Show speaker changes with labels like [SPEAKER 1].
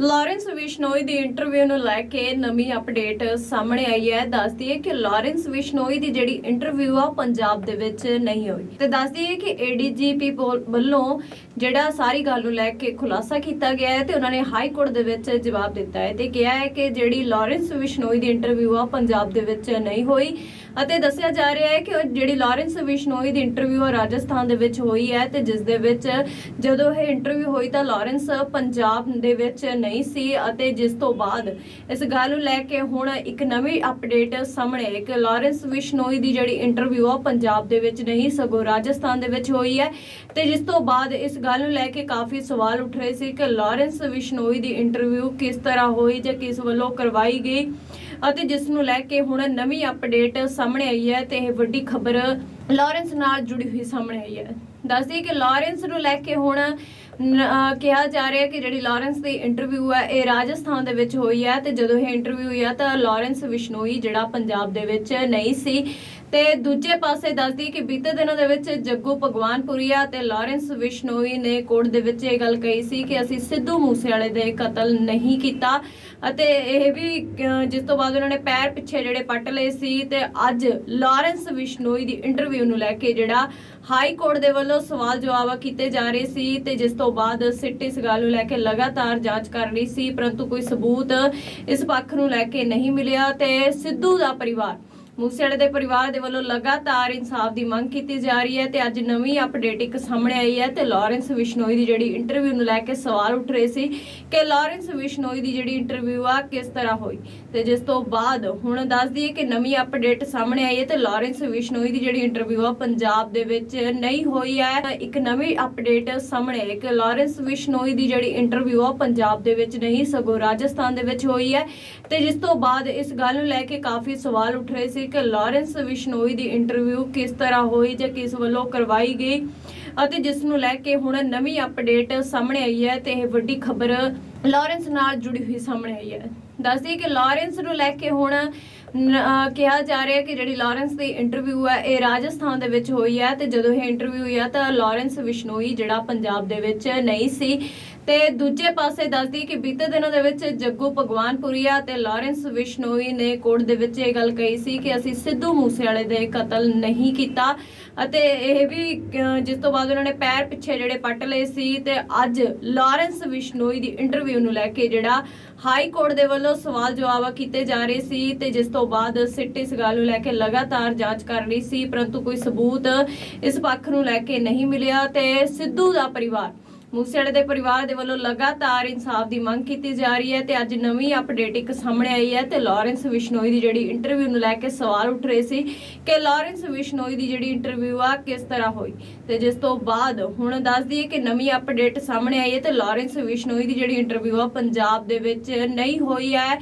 [SPEAKER 1] Lawrence Bishnoi ਦੀ interview ਨੂੰ ਲੈ ਕੇ ਨਵੀਂ ਅਪਡੇਟ ਸਾਹਮਣੇ ਆਈ ਹੈ। ਦੱਸਦੀ ਹੈ ਕਿ ਲਾਰੈਂਸ ਵਿਸ਼ਨੋਈ ਦੀ ਜਿਹੜੀ ਇੰਟਰਵਿਊ ਆ ਪੰਜਾਬ ਦੇ ਵਿੱਚ ਨਹੀਂ ਹੋਈ। ਤੇ ਦੱਸਦੀ ਹੈ ਕਿ ਏਡੀਜੀਪੀ ਵੱਲੋਂ ਜਿਹੜਾ ਸਾਰੀ ਗੱਲ ਨੂੰ ਲੈ ਕੇ ਖੁਲਾਸਾ ਕੀਤਾ ਗਿਆ ਹੈ ਤੇ ਉਹਨਾਂ ਨੇ ਹਾਈ ਕੋਰਟ ਦੇ ਵਿੱਚ ਜਵਾਬ ਦਿੱਤਾ ਹੈ। ਤੇ ਕਿਹਾ ਹੈ ਕਿ ਜਿਹੜੀ ਲਾਰੈਂਸ ਵਿਸ਼ਨੋਈ ਦੀ ਇੰਟਰਵਿਊ ਆ ਪੰਜਾਬ ਦੇ ਵਿੱਚ ਨਹੀਂ ਹੋਈ ਅਤੇ ਦੱਸਿਆ ਜਾ ਰਿਹਾ ਹੈ ਕਿ ਜਿਹੜੀ ਲਾਰੈਂਸ ਵਿਸ਼ਨੋਈ ਦੀ ਇੰਟਰਵਿਊ ਆ ਰਾਜਸਥਾਨ ਦੇ ਵਿੱਚ ਹੋਈ ਹੈ ਤੇ ਜਿਸ ਦੇ ਵਿੱਚ ਜਦੋਂ ਇਹ ਇੰਟਰਵਿਊ ਹੋਈ ਤਾਂ ਲਾਰੈਂਸ ਪੰਜਾਬ ਦੇ ਵਿੱਚ ਨਹੀਂ ਸੀ ਅਤੇ ਜਿਸ ਤੋਂ ਬਾਅਦ ਇਸ ਗੱਲ ਨੂੰ ਲੈ ਕੇ ਹੁਣ ਇੱਕ ਨਵੀਂ ਅਪਡੇਟ ਸਾਹਮਣੇ ਆਈ। ਲਾਰੈਂਸ ਵਿਸ਼ਨੋਈ ਦੀ ਜਿਹੜੀ ਇੰਟਰਵਿਊ ਆ ਪੰਜਾਬ ਦੇ ਵਿੱਚ ਨਹੀਂ, ਸਗੋਂ ਰਾਜਸਥਾਨ ਦੇ ਵਿੱਚ ਹੋਈ ਹੈ। ਤੇ ਜਿਸ ਤੋਂ ਬਾਅਦ ਇਸ ਗੱਲ ਨੂੰ ਲੈ ਕੇ ਕਾਫੀ ਸਵਾਲ ਉੱਠ ਰਹੇ ਸੀ ਕਿ ਲਾਰੈਂਸ ਵਿਸ਼ਨੋਈ ਦੀ ਇੰਟਰਵਿਊ ਕਿਸ ਤਰ੍ਹਾਂ ਹੋਈ ਜਾਂ ਕਿਸ ਵੱਲੋਂ ਕਰਵਾਈ ਗਈ ਅਤੇ ਜਿਸ ਨੂੰ ਲੈ ਕੇ ਹੁਣ ਨਵੀਂ ਅਪਡੇਟ ਸਾਹਮਣੇ ਆਈ ਹੈ ਤੇ ਇਹ ਵੱਡੀ ਖਬਰ ਲਾਰੈਂਸ ਨਾਲ ਜੁੜੀ ਹੋਈ ਸਾਹਮਣੇ ਆਈ ਹੈ। ਦੱਸਦੀ ਕਿ ਲਾਰੈਂਸ ਨੂੰ ਲੈ ਕੇ ਹੁਣ ਕਿਹਾ ਜਾ ਰਿਹਾ ਕਿ ਜਿਹੜੀ ਲਾਰੈਂਸ ਦੀ ਇੰਟਰਵਿਊ ਹੈ, ਇਹ ਰਾਜਸਥਾਨ ਦੇ ਵਿੱਚ ਹੋਈ ਹੈ ਤੇ ਜਦੋਂ ਇਹ ਇੰਟਰਵਿਊ ਹੋਈ ਹੈ ਤਾਂ ਲਾਰੈਂਸ ਵਿਸ਼ਨੋਈ, ਜਿਹੜਾ ਪੰਜਾਬ ਦੇ ਵਿੱਚ ਨਹੀਂ ਸੀ। ਤੇ ਦੂਜੇ ਪਾਸੇ ਦੱਸਦੀ ਕਿ ਬੀਤੇ ਦਿਨਾਂ ਦੇ ਵਿੱਚ ਜੱਗੂ ਭਗਵਾਨਪੁਰੀਆ ਤੇ ਲਾਰੈਂਸ ਵਿਸ਼ਨੋਈ ਨੇ ਕੋਰਟ ਦੇ ਵਿੱਚ ਇਹ ਗੱਲ ਕਹੀ ਸੀ ਕਿ ਅਸੀਂ ਸਿੱਧੂ ਮੂਸੇਵਾਲੇ ਦੇ ਕਤਲ ਨਹੀਂ ਕੀਤਾ ਅਤੇ ਇਹ ਵੀ ਜਿਸ ਤੋਂ ਬਾਅਦ ਉਹਨਾਂ ਨੇ ਪੈਰ ਪਿੱਛੇ ਜਿਹੜੇ ਪੱਟ ਲਏ ਸੀ ਤੇ ਅੱਜ ਲਾਰੈਂਸ ਵਿਸ਼ਨੋਈ ਦੀ ਇੰਟਰਵਿਊ ਨੂੰ ਲੈ ਕੇ ਜਿਹੜਾ ਹਾਈ ਕੋਰਟ ਦੇ ਵੱਲੋਂ ਸਵਾਲ ਜਵਾਬ ਕੀਤੇ ਜਾ ਰਹੇ ਸੀ ਤੇ ਜਿਸ ਤੋਂ ਬਾਅਦ ਸਿੱਟ ਇਸ ਗੱਲ ਨੂੰ ਲੈ ਕੇ ਲਗਾਤਾਰ ਜਾਂਚ ਕਰ ਰਹੀ ਸੀ, ਪਰੰਤੂ ਕੋਈ ਸਬੂਤ ਇਸ ਪੱਖ ਨੂੰ ਲੈ ਕੇ ਨਹੀਂ ਮਿਲਿਆ ਤੇ ਸਿੱਧੂ ਦਾ ਪਰਿਵਾਰ ਮੂਸੇਵਾਲੇ ਦੇ ਪਰਿਵਾਰ ਦੇ ਵੱਲੋਂ ਲਗਾਤਾਰ ਇਨਸਾਫ ਦੀ ਮੰਗ ਕੀਤੀ ਜਾ ਰਹੀ ਹੈ ਤੇ ਅੱਜ ਨਵੀਂ ਅਪਡੇਟ ਇੱਕ ਸਾਹਮਣੇ ਆਈ ਹੈ ਤੇ ਲਾਰੈਂਸ ਵਿਸ਼ਨੋਈ ਦੀ ਜਿਹੜੀ ਇੰਟਰਵਿਊ ਨੂੰ ਲੈ ਕੇ ਸਵਾਲ ਉੱਠ ਰਹੇ ਸੀ ਕਿ ਲਾਰੈਂਸ ਵਿਸ਼ਨੋਈ ਦੀ ਜਿਹੜੀ ਇੰਟਰਵਿਊ ਆ ਕਿਸ ਤਰ੍ਹਾਂ ਹੋਈ? ਤੇ ਜਿਸ ਤੋਂ ਬਾਅਦ ਹੁਣ ਦੱਸਦੀ ਹੈ ਕਿ ਨਵੀਂ ਅਪਡੇਟ ਸਾਹਮਣੇ ਆਈ ਹੈ ਤੇ ਲਾਰੈਂਸ ਵਿਸ਼ਨੋਈ ਦੀ ਜਿਹੜੀ ਇੰਟਰਵਿਊ ਆ ਪੰਜਾਬ ਦੇ ਵਿੱਚ ਨਹੀਂ ਹੋਈ ਹੈ। ਇੱਕ ਨਵੀਂ ਅਪਡੇਟ ਸਾਹਮਣੇ ਆਈ ਕਿ ਲਾਰੈਂਸ ਵਿਸ਼ਨੋਈ ਦੀ ਜਿਹੜੀ ਇੰਟਰਵਿਊ ਆ ਪੰਜਾਬ ਦੇ ਵਿੱਚ ਨਹੀਂ, ਸਗੋਂ ਰਾਜਸਥਾਨ ਦੇ ਵਿੱਚ ਹੋਈ ਹੈ। ਤੇ ਜਿਸ ਤੋਂ ਬਾਅਦ ਇਸ ਗੱਲ ਨੂੰ ਲੈ ਕੇ ਕਾਫੀ ਸਵਾਲ ਉੱਠ ਰਹੇ ਸੀ ਕਿ ਲਾਰੈਂਸ ਵਿਸ਼ਨੋਈ ਦੀ ਇੰਟਰਵਿਊ ਕਿਸ ਤਰ੍ਹਾਂ ਹੋਈ ਜਾਂ ਕਿਸ ਵੱਲੋਂ ਕਰਵਾਈ ਗਈ ਅਤੇ ਜਿਸ ਨੂੰ ਲੈ ਕੇ ਹੁਣ ਨਵੀਂ ਅਪਡੇਟ ਸਾਹਮਣੇ ਆਈ ਹੈ ਤੇ ਇਹ ਵੱਡੀ ਖਬਰ ਲਾਰੈਂਸ ਨਾਲ ਜੁੜੀ ਹੋਈ ਸਾਹਮਣੇ ਆਈ ਹੈ। ਦੱਸਦੀ ਕਿ ਲਾਰੈਂਸ ਨੂੰ ਲੈ ਕੇ ਹੁਣ ਕਿਹਾ ਜਾ ਰਿਹਾ ਕਿ ਜਿਹੜੀ ਲਾਰੈਂਸ ਦੀ ਇੰਟਰਵਿਊ ਹੈ, ਇਹ ਰਾਜਸਥਾਨ ਦੇ ਵਿੱਚ ਹੋਈ ਹੈ ਤੇ ਜਦੋਂ ਇਹ ਇੰਟਰਵਿਊ ਹੋਈ ਹੈ ਤਾਂ ਲਾਰੈਂਸ ਵਿਸ਼ਨੋਈ ਜਿਹੜਾ ਪੰਜਾਬ ਦੇ ਵਿੱਚ ਨਹੀਂ ਸੀ। ਤੇ ਦੂਜੇ ਪਾਸੇ ਦੱਸਦੀ ਕਿ ਬੀਤੇ ਦਿਨਾਂ ਦੇ ਵਿੱਚ ਜੱਗੂ ਭਗਵਾਨਪੁਰੀਆ ਤੇ ਲਾਰੈਂਸ ਵਿਸ਼ਨੋਈ ਨੇ ਕੋਰਟ ਦੇ ਵਿੱਚ ਇਹ ਗੱਲ ਕਹੀ ਸੀ ਕਿ ਅਸੀਂ ਸਿੱਧੂ ਮੂਸੇਵਾਲੇ ਦੇ ਕਤਲ ਨਹੀਂ ਕੀਤਾ ਅਤੇ ਇਹ ਵੀ ਜਿਸ ਤੋਂ ਬਾਅਦ ਉਹਨਾਂ ਨੇ ਪੈਰ ਪਿੱਛੇ ਜਿਹੜੇ ਪੱਟ ਲਏ ਸੀ ਤੇ ਅੱਜ ਲਾਰੈਂਸ ਵਿਸ਼ਨੋਈ ਦੀ ਇੰਟਰਵਿਊ ਨੂੰ ਲੈ ਕੇ ਜਿਹੜਾ ਹਾਈ ਕੋਰਟ ਦੇ ਵੱਲੋਂ ਸਵਾਲ ਜਵਾਬ ਕੀਤੇ ਜਾ ਰਹੇ ਸੀ ਤੇ ਜਿਸ ਤੋਂ ਤੋਂ ਬਾਅਦ ਸਿੱਟ ਇਸ ਗੱਲ ਨੂੰ ਲੈ ਕੇ ਲਗਾਤਾਰ ਜਾਂਚ ਕਰ ਰਹੀ ਸੀ, ਪਰੰਤੂ ਕੋਈ ਸਬੂਤ ਇਸ ਪੱਖ ਨੂੰ ਲੈ ਕੇ ਨਹੀਂ ਮਿਲਿਆ ਤੇ ਸਿੱਧੂ ਦਾ ਪਰਿਵਾਰ, ਮੂਸੇਵਾਲੇ ਦੇ ਪਰਿਵਾਰ ਦੇ ਵੱਲੋਂ ਲਗਾਤਾਰ ਇਨਸਾਫ ਦੀ ਮੰਗ ਕੀਤੀ ਜਾ ਰਹੀ ਹੈ ਤੇ ਅੱਜ ਨਵੀਂ ਅਪਡੇਟ ਇੱਕ ਸਾਹਮਣੇ ਆਈ ਹੈ ਤੇ ਲਾਰੈਂਸ ਵਿਸ਼ਨੋਈ ਦੀ ਜਿਹੜੀ ਇੰਟਰਵਿਊ ਨੂੰ ਲੈ ਕੇ ਸਵਾਲ ਉੱਠ ਰਹੇ ਸੀ ਕਿ ਲਾਰੈਂਸ ਵਿਸ਼ਨੋਈ ਦੀ ਜਿਹੜੀ ਇੰਟਰਵਿਊ ਆ ਕਿਸ ਤਰ੍ਹਾਂ ਹੋਈ? ਤੇ ਜਿਸ ਤੋਂ ਬਾਅਦ ਹੁਣ ਦੱਸਦੀ ਹੈ ਕਿ ਨਵੀਂ ਅਪਡੇਟ ਸਾਹਮਣੇ ਆਈ ਹੈ ਤੇ ਲਾਰੈਂਸ ਵਿਸ਼ਨੋਈ ਦੀ ਜਿਹੜੀ ਇੰਟਰਵਿਊ ਆ, ਪੰਜਾਬ ਦੇ ਵਿੱਚ ਨਹੀਂ ਹੋਈ ਹੈ।